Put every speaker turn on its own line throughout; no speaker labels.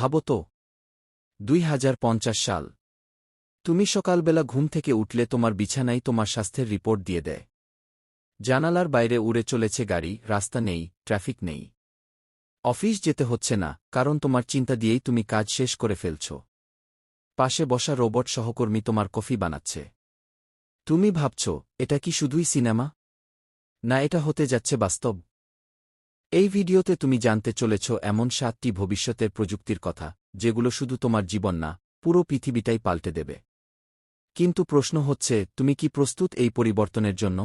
ভাবো তো। দুই হাজার পঞ্চাশ সাল। তুমি সকালবেলা ঘুম থেকে উঠলে তোমার বিছানায় তোমার স্বাস্থ্যের রিপোর্ট দিয়ে দেয়। জানালার বাইরে উড়ে চলেছে গাড়ি, রাস্তা নেই, ট্রাফিক নেই। অফিস যেতে হচ্ছে না, কারণ তোমার চিন্তা দিয়েই তুমি কাজ শেষ করে ফেলছ। পাশে বসা রোবট সহকর্মী তোমার কফি বানাচ্ছে। তুমি ভাবছ, এটা কি শুধুই সিনেমা? না, এটা হতে যাচ্ছে বাস্তব। এই ভিডিওতে তুমি জানতে চলেছ এমন সাতটি ভবিষ্যতের প্রযুক্তির কথা, যেগুলো শুধু তোমার জীবন না, পুরো পৃথিবীটাই পাল্টে দেবে। কিন্তু প্রশ্ন হচ্ছে, তুমি কি প্রস্তুত এই পরিবর্তনের জন্য?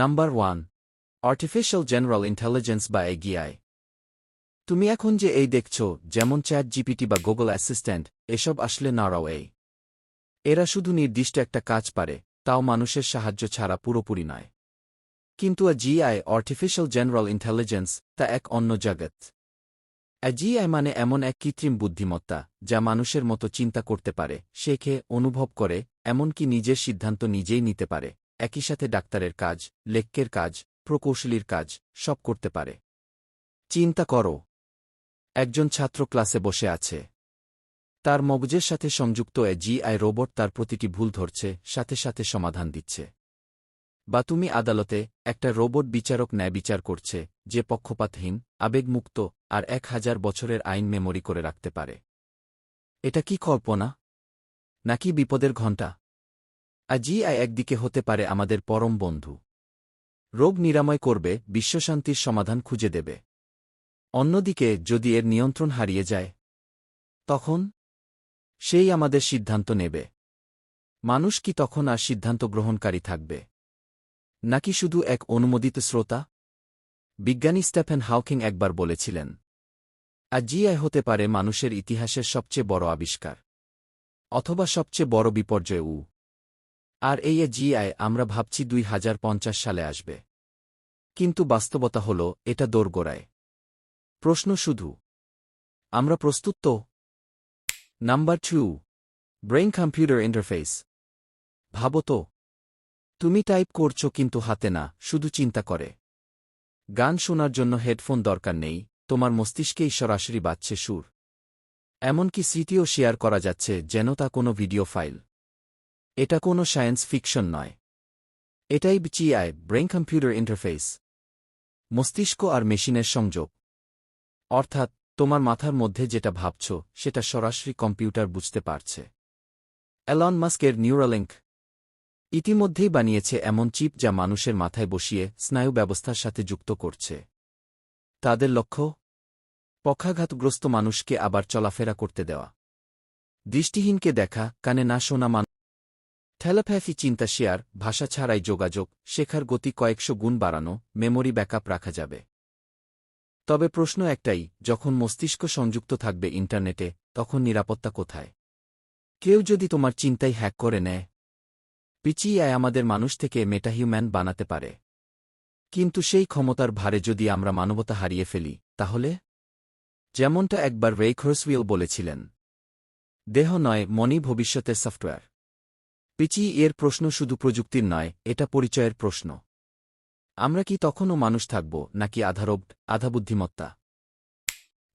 Number one artificial general intelligence বা এগিআই তুমি এখন যে এই দেখছ, যেমন চ্যাট জিপিটি বা গুগল অ্যাসিস্ট্যান্ট এসব আসলে নাড়াও এই। এরা শুধু নির্দিষ্ট একটা কাজ পারে, তাও মানুষের সাহায্য ছাড়া পুরোপুরি নয়। কিন্তু আ জিআই আর্টিফিশিয়াল জেনারেল ইন্টেলিজেন্স তা এক অন্য জগৎ। জিআই মানে এমন এক কৃত্রিম বুদ্ধিমত্তা, যা মানুষের মতো চিন্তা করতে পারে, শেখে, অনুভব করে, এমনকি নিজের সিদ্ধান্ত নিজেই নিতে পারে, একই সাথে ডাক্তারের কাজ লেখ্যের কাজ, প্রকৌশলীর কাজ, সব করতে পারে। চিন্তা করো। একজন ছাত্র ক্লাসে বসে আছে। তার মগজের সাথে সংযুক্ত এ জিআই রোবট তার প্রতিটি ভুল ধরছে, সাথে সাথে সমাধান দিচ্ছে। বা তুমি আদালতে একটা রোবট বিচারক ন্যায় বিচার করছে, যে পক্ষপাতহীন, আবেগমুক্ত, আর এক হাজার বছরের আইন মেমোরি করে রাখতে পারে। এটা কি কল্পনা? নাকি বিপদের ঘণ্টা? আই একদিকে হতে পারে আমাদের পরম বন্ধু। রোগ নিরাময় করবে, বিশ্বশান্তির সমাধান খুঁজে দেবে। অন্যদিকে, যদি এর নিয়ন্ত্রণ হারিয়ে যায়, তখন সেই আমাদের সিদ্ধান্ত নেবে। মানুষ কি তখন আর সিদ্ধান্ত গ্রহণকারী থাকবে? নাকি শুধু এক অনুমোদিত শ্রোতা? বিজ্ঞানী স্টেফেন হাউকিং একবার বলেছিলেন জিআই হতে পারে মানুষের ইতিহাসের সবচেয়ে বড় আবিষ্কার, অথবা সবচেয়ে বড় বিপর্যয় উ। আর এই জিআই আমরা ভাবছি দুই হাজার পঞ্চাশ সালে আসবে। কিন্তু বাস্তবতা হল, এটা দোরগোড়ায়। প্রশ্ন শুধু, আমরা প্রস্তুত তো? Number two, brain computer interface. ভাবো তো। তুমি টাইপ করছ কিন্তু হাতে না, শুধু চিন্তা করে। গান শোনার জন্য হেডফোন দরকার নেই, তোমার মস্তিষ্কেই সরাসরি বাজছে সুর। এমনকি স্মৃতিও শেয়ার করা যাচ্ছে যেন তা কোনো ভিডিও ফাইল। এটা কোনো সায়েন্স ফিকশন নয়। এটাই বিচিআই ব্রেইন কম্পিউটার ইন্টারফেস। মস্তিষ্ক আর মেশিনের সংযোগ। অর্থাৎ, তোমার মাথার মধ্যে যেটা ভাবছ, সেটা সরাসরি কম্পিউটার বুঝতে পারছে। অ্যালন মাস্কের নিউরালিঙ্ক ইতিমধ্যেই বানিয়েছে এমন চিপ যা মানুষের মাথায় বসিয়ে স্নায়ু ব্যবস্থার সাথে যুক্ত করছে। তাদের লক্ষ্য? পক্ষাঘাতগ্রস্ত মানুষকে আবার চলাফেরা করতে দেওয়া। দৃষ্টিহীনকে দেখা, কানে না শোনা মানুষ টেলাপ্যাথি চিন্তা শেয়ার, ভাষা ছাড়াই যোগাযোগ, শেখার গতি কয়েকশো গুণ বাড়ানো, মেমোরি ব্যাকআপ রাখা যাবে। তবে প্রশ্ন একটাই, যখন মস্তিষ্ক সংযুক্ত থাকবে ইন্টারনেটে, তখন নিরাপত্তা কোথায়? কেউ যদি তোমার চিন্তাই হ্যাক করে নেয় পিচিআই আমাদের মানুষ থেকে মেটাহিউম্যান বানাতে পারে। কিন্তু সেই ক্ষমতার ভারে যদি আমরা মানবতা হারিয়ে ফেলি, তাহলে? যেমনটা একবার রেইখরসউইল বলেছিলেন। দেহ নয় মনি ভবিষ্যতের সফটওয়্যার পিচি এর প্রশ্ন শুধু প্রযুক্তির নয়, এটা পরিচয়ের প্রশ্ন। আমরা কি তখনও মানুষ থাকব, নাকি আধারব আধা বুদ্ধিমত্তা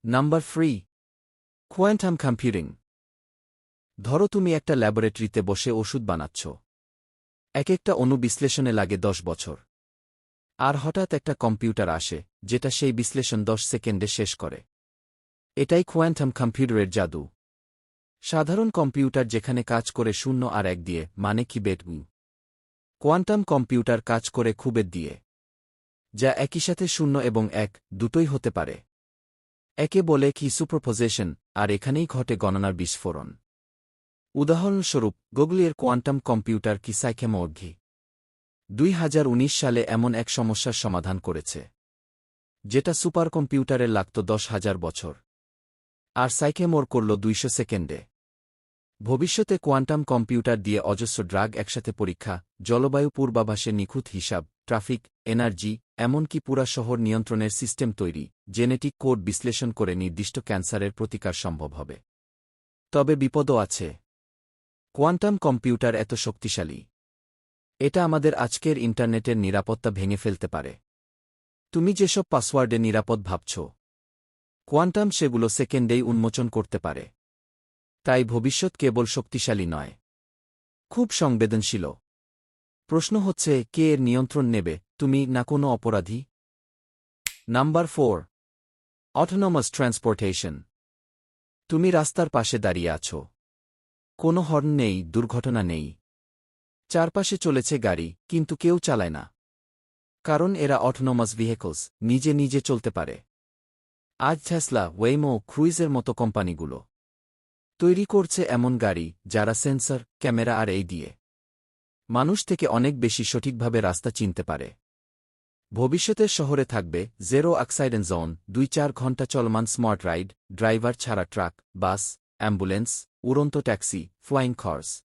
নাম্বার ফ্রি কোয়ান্টাম কম্পিউটিং ধরো তুমি একটা ল্যাবরেটরিতে বসে ওষুধ বানাচ্ছ। এক একটা অণু বিশ্লেষণে লাগে দশ বছর। আর হঠাৎ একটা কম্পিউটার আসে, যেটা সেই বিশ্লেষণ দশ সেকেন্ডে শেষ করে। এটাই কোয়ান্টাম কম্পিউটারের জাদু। সাধারণ কম্পিউটার যেখানে কাজ করে শূন্য আর এক দিয়ে মানে কি বেট কোয়ান্টাম কম্পিউটার কাজ করে খুবের দিয়ে। যা একই সাথে শূন্য এবং এক, দুটোই হতে পারে। একে বলে কি সুপ্রপোজেশন, আর এখানেই ঘটে গণনার বিস্ফোরণ। উদাহরণস্বরূপ, গুগলের কোয়ান্টাম কম্পিউটার কি সাইকেমোর্ঘি দুই সালে এমন এক সমস্যার সমাধান করেছে, যেটা সুপার কম্পিউটারের লাগত দশ হাজার বছর, আর সাইকেমোর করল দুইশো সেকেন্ডে। ভবিষ্যতে কোয়ান্টাম কম্পিউটার দিয়ে অজস্র ড্রাগ একসাথে পরীক্ষা, জলবায়ু পূর্বাভাসের নিখুঁত হিসাব, ট্রাফিক, এনার্জি, এমনকি পুরা শহর নিয়ন্ত্রণের সিস্টেম তৈরি, জেনেটিক কোড বিশ্লেষণ করে নির্দিষ্ট ক্যান্সারের প্রতিকার সম্ভব হবে। তবে বিপদও আছে। কোয়ান্টাম কম্পিউটার এত শক্তিশালী। এটা আমাদের আজকের ইন্টারনেটের নিরাপত্তা ভেঙে ফেলতে পারে। তুমি যেসব পাসওয়ার্ডে নিরাপদ ভাবছ, কোয়ান্টাম সেগুলো সেকেন্ডেই উন্মোচন করতে পারে। তাই ভবিষ্যৎ কেবল শক্তিশালী নয়, খুব সংবেদনশীল প্রশ্ন হচ্ছে, কে এর নিয়ন্ত্রণ নেবে, তুমি না কোনো অপরাধী? নাম্বার ফোর অটোনমাস ট্রান্সপোর্টেশন তুমি রাস্তার পাশে দাঁড়িয়ে আছো। কোনো হর্ন নেই, দুর্ঘটনা নেই। চারপাশে চলেছে গাড়ি, কিন্তু কেউ চালায় না। কারণ এরা অটোনমাস ভেহিকলস নিজে নিজে চলতে পারে। আজ ঠেসলা ওয়েমো ক্রুইজের মতো কোম্পানিগুলো তৈরি করছে এমন গাড়ি, যারা সেন্সর ক্যামেরা আর এই দিয়ে মানুষ থেকে অনেক বেশি সঠিকভাবে রাস্তা চিনতে পারে। ভবিষ্যতের শহরে থাকবে জেরো অক্সাইডেন জোন দুই চার ঘণ্টা চলমান স্মার্ট রাইড ড্রাইভার ছাড়া ট্রাক বাস অ্যাম্বুলেন্স উড়ন্ত taxi, flying cars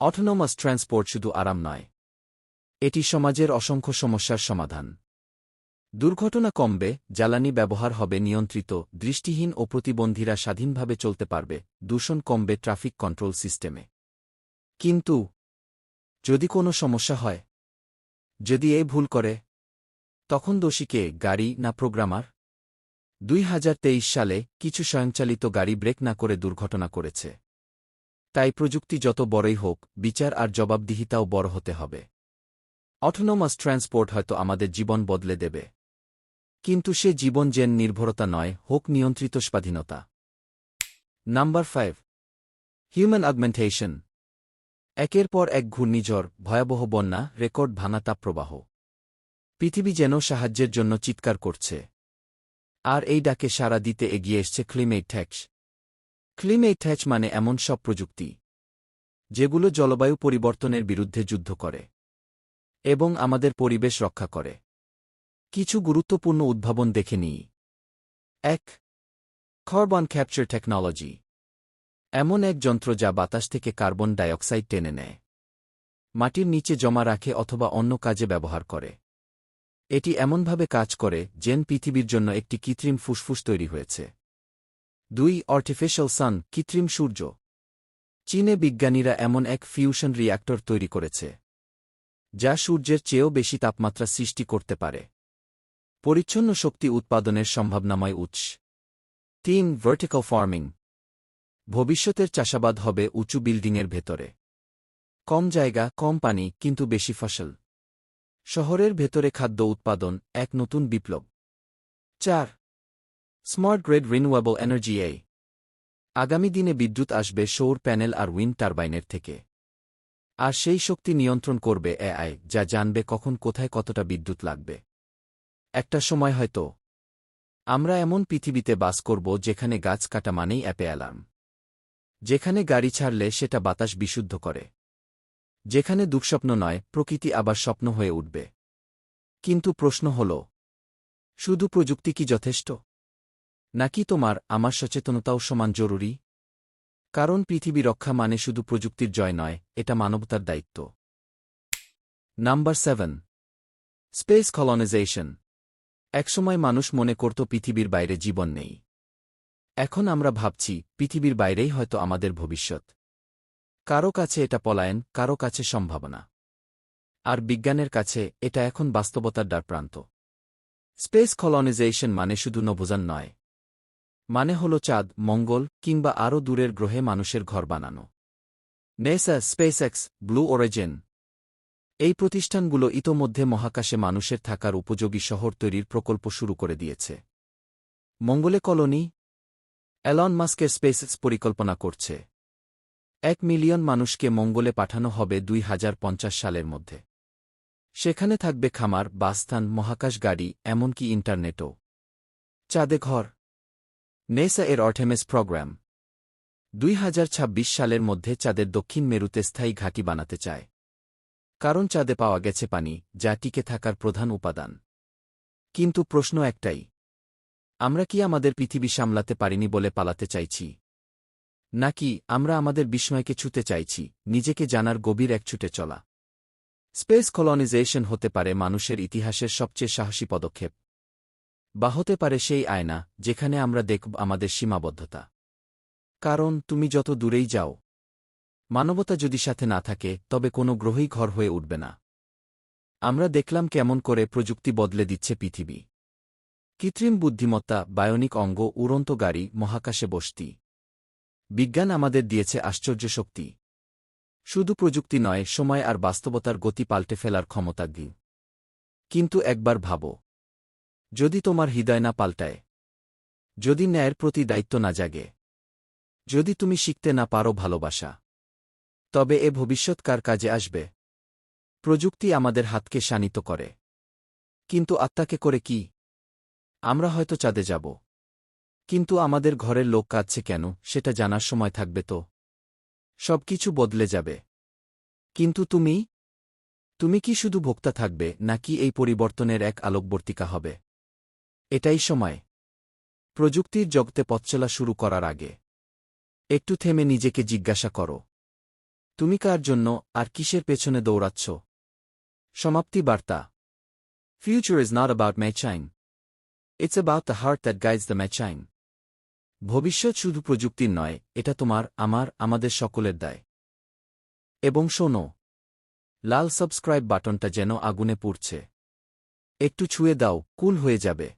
autonomous transport শুধু আরাম নয়। এটি সমাজের অসংখ্য সমস্যার সমাধান। দুর্ঘটনা কমবে, জ্বালানি ব্যবহার হবে নিয়ন্ত্রিত, দৃষ্টিহীন ও প্রতিবন্ধীরা স্বাধীনভাবে চলতে পারবে, দূষণ কমবে ট্রাফিক কন্ট্রোল সিস্টেমে। কিন্তু, যদি কোনো সমস্যা হয়, যদি এ ভুল করে, তখন দোষী কে, গাড়ি না প্রোগ্রামার? দুই হাজার তেইশ সালে কিছু স্বয়ংচালিত গাড়ি ব্রেক না করে দুর্ঘটনা করেছে। তাই প্রযুক্তি যত বড়ই হোক, বিচার আর জবাবদিহিতাও বড় হতে হবে। অটোনোমাস ট্রান্সপোর্ট হয়তো আমাদের জীবন বদলে দেবে। কিন্তু সে জীবন জেন নির্ভরতা নয়, হোক নিয়ন্ত্রিত স্বাধীনতা। নাম্বার ফাইভ, হিউম্যান আগমেন্টেশন একের পর এক ঘূর্ণিঝড়, ভয়াবহ বন্যা, রেকর্ড ভাঙা তাপপ্রবাহ। পৃথিবী যেন সাহায্যের জন্য চিৎকার করছে। আর এই ডাকে সাড়া দিতে এগিয়ে এসছে ক্লিমেট ট্যাক্স ক্লিমেট ট্যাচ মানে এমন সব প্রযুক্তি, যেগুলো জলবায়ু পরিবর্তনের বিরুদ্ধে যুদ্ধ করে এবং আমাদের পরিবেশ রক্ষা করে। কিছু গুরুত্বপূর্ণ উদ্ভাবন দেখে নিই। এক কার্বন ক্যাপচার টেকনোলজি এমন এক যন্ত্র যা বাতাস থেকে কার্বন ডাইঅক্সাইড টেনে নেয়। মাটির নিচে জমা রাখে অথবা অন্য কাজে ব্যবহার করে। এটি এমনভাবে কাজ করে, যেন পৃথিবীর জন্য একটি কৃত্রিম ফুসফুস তৈরি হয়েছে। দুই আর্টিফিশিয়াল সান কৃত্রিম সূর্য। চীনে বিজ্ঞানীরা এমন এক ফিউশন রিয়্যাক্টর তৈরি করেছে, যা সূর্যের চেয়েও বেশি তাপমাত্রা সৃষ্টি করতে পারে। পরিচ্ছন্ন শক্তি উৎপাদনের সম্ভাবনাময় উৎস। তিন ভার্টিক্যাল ফার্মিং ভবিষ্যতের চাষাবাদ হবে উঁচু বিল্ডিংয়ের ভেতরে। কম জায়গা, কম পানি, কিন্তু বেশি ফসল। শহরের ভেতরে খাদ্য উৎপাদন, এক নতুন বিপ্লব। চার স্মার্ট গ্রেড রিনিউয়েবল এনার্জি এই আগামী দিনে বিদ্যুৎ আসবে সৌর প্যানেল আর উইন্ড টারবাইনের থেকে। আর সেই শক্তি নিয়ন্ত্রণ করবে এআই, যা জানবে কখন কোথায় কতটা বিদ্যুৎ লাগবে। একটা সময় হয়তো। আমরা এমন পৃথিবীতে বাস করব যেখানে গাছ কাটা মানেই অ্যাপে অ্যালার্ম। যেখানে গাড়ি ছাড়লে সেটা বাতাস বিশুদ্ধ করে। যেখানে দুঃস্বপ্ন নয়, প্রকৃতি আবার স্বপ্ন হয়ে উঠবে। কিন্তু প্রশ্ন হল, শুধু প্রযুক্তি কি যথেষ্ট? নাকি তোমার, আমার সচেতনতাও সমান জরুরি? কারণ পৃথিবী রক্ষা মানে শুধু প্রযুক্তির জয় নয়, এটা মানবতার দায়িত্ব। Number seven, space colonisation. একসময় মানুষ মনে করত পৃথিবীর বাইরে জীবন নেই। এখন আমরা ভাবছি, পৃথিবীর বাইরেই হয়তো আমাদের ভবিষ্যৎ। কারও কাছে এটা পলায়ন, কারও কাছে সম্ভাবনা। আর বিজ্ঞানের কাছে এটা এখন বাস্তবতার দ্বারপ্রান্ত। স্পেস কলোনাইজেশন মানে শুধু নভোজান নয়। মানে হল চাঁদ, মঙ্গল, কিংবা আরও দূরের গ্রহে মানুষের ঘর বানানো। নেসা, স্পেসএক্স, ব্লু ওরেজেন এই প্রতিষ্ঠানগুলো ইতোমধ্যে মহাকাশে মানুষের থাকার উপযোগী শহর তৈরির প্রকল্প শুরু করে দিয়েছে। মঙ্গলে কলোনি? অ্যালন মাস্কের স্পেসএক্স পরিকল্পনা করছে। এক মিলিয়ন মানুষকে মঙ্গলে পাঠানো হবে দুই হাজার পঞ্চাশ সালের মধ্যে। সেখানে থাকবে খামার, বাসস্থান, মহাকাশ গাড়ি, এমনকি ইন্টারনেটও। চাঁদে ঘর। নেসা এর অর্থেমেস প্রোগ্রাম। দুই হাজার ছাব্বিশ সালের মধ্যে চাঁদের দক্ষিণ মেরুতে স্থায়ী ঘাঁটি বানাতে চায়। কারণ চাঁদে পাওয়া গেছে পানি, যা টিকে থাকার প্রধান উপাদান। কিন্তু প্রশ্ন একটাই। আমরা কি আমাদের পৃথিবী সামলাতে পারিনি বলে পালাতে চাইছি? নাকি আমরা আমাদের বিস্ময়কে ছুতে চাইছি, নিজেকে জানার গভীর এক ছুটে চলা। স্পেস কলোনাইজেশন হতে পারে মানুষের ইতিহাসের সবচেয়ে সাহসী পদক্ষেপ। বা হতে পারে সেই আয়না, যেখানে আমরা দেখব আমাদের সীমাবদ্ধতা। কারণ, তুমি যত দূরেই যাও, মানবতা যদি সাথে না থাকে, তবে কোনো গ্রহই ঘর হয়ে উঠবে না। আমরা দেখলাম কেমন করে প্রযুক্তি বদলে দিচ্ছে পৃথিবী। কৃত্রিম বুদ্ধিমত্তা, বায়োনিক অঙ্গ, উড়ন্ত গাড়ি, মহাকাশে বসতি। বিজ্ঞান আমাদের দিয়েছে আশ্চর্য শক্তি। শুধু প্রযুক্তি নয়, সময় আর বাস্তবতার গতি পাল্টে ফেলার ক্ষমতা দিন কিন্তু একবার ভাবো, যদি তোমার হৃদয় না পাল্টায়, যদি ন্যায়ের প্রতি দায়িত্ব না জাগে, যদি তুমি শিখতে না পারো ভালোবাসা, তবে এ ভবিষ্যৎ কার কাজে আসবে? প্রযুক্তি আমাদের হাতকে শানিত করে। কিন্তু আত্মাকে করে কি? আমরা হয়তো চাঁদে যাব। কিন্তু আমাদের ঘরের লোক কাঁদছে কেন, সেটা জানার সময় থাকবে তো। সবকিছু বদলে যাবে। কিন্তু তুমি? তুমি কি শুধু ভোক্তা থাকবে, নাকি এই পরিবর্তনের এক আলোকবর্তিকা হবে? এটাই সময়। প্রযুক্তির জগতে পথচলা শুরু করার আগে। একটু থেমে নিজেকে জিজ্ঞাসা করো। তুমি কার জন্য, আর কিসের পেছনে দৌড়াচ্ছ? সমাপ্তি বার্তা। Future is not about machine it's about the heart that guides the machine ভবিষ্যৎ শুধু প্রযুক্তির নয়, এটা তোমার, আমার, আমাদের সকলের দায়। এবং শোনো, লাল সাবস্ক্রাইব বাটনটা যেন আগুনে পুড়ছে। একটু ছুঁয়ে দাও, কুল হয়ে যাবে।